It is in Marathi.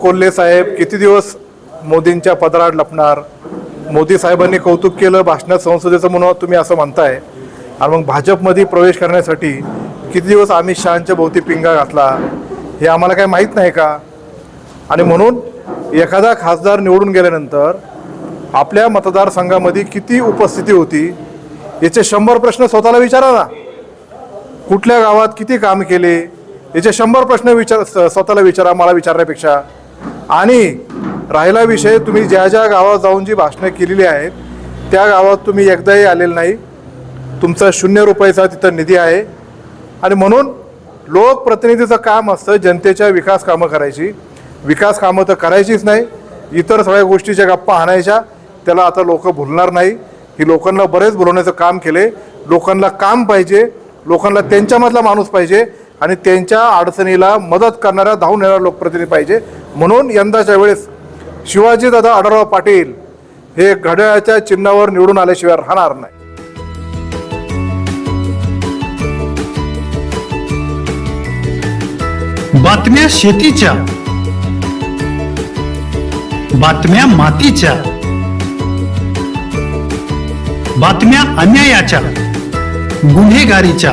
कोल्हे साहेब किती दिवस मोदींच्या पदरात लपणार? मोदी साहेबांनी कौतुक केलं भाषणात संसदेचं म्हणून तुम्ही असं म्हणताय. आणि मग भाजपमध्ये प्रवेश करण्यासाठी किती दिवस अमित शहाच्या भोवती पिंगा घातला? हे आम्हाला काही माहीत नाही का? आणि म्हणून एखादा खासदार निवडून गेल्यानंतर आपल्या मतदारसंघामध्ये किती उपस्थिती होती? याचे शंभर प्रश्न स्वतःला विचारा ना. कुठल्या गावात किती काम केले? याचे शंभर प्रश्न विचार स्वतःला विचारा मला विचारण्यापेक्षा. आणि राहिला विषय तुम्ही ज्या ज्या गावात जाऊन जी भाषणं केलेली आहेत त्या गावात तुम्ही एकदाही आलेलं नाही. तुमचा शून्य रुपयाचा तिथं निधी आहे. आणि म्हणून लोकप्रतिनिधीचं काम असतं जनतेच्या विकास कामं करायची. विकास कामं तर करायचीच नाही. इतर सगळ्या गोष्टीच्या गप्पा आणायच्या. त्याला आता लोक भुलणार नाही. ही लोकांना बरेच बोलवण्याचं काम केले लोकांना काम पाहिजे. लोकांना त्यांच्यामधला माणूस पाहिजे. आणि त्यांच्या अडचणीला मदत करणाऱ्या धावून येणारा लोकप्रतिनिधी पाहिजे. म्हणून यंदाच्या वेळेस शिवाजीदादा आढळराव पाटील हे घड्याळाच्या चिन्हावर निवडून आल्याशिवाय राहणार नाही. बातम्या शेतीच्या बातम्या मातीच्या बातम्या अन्यायाच्या गुन्हेगारीच्या.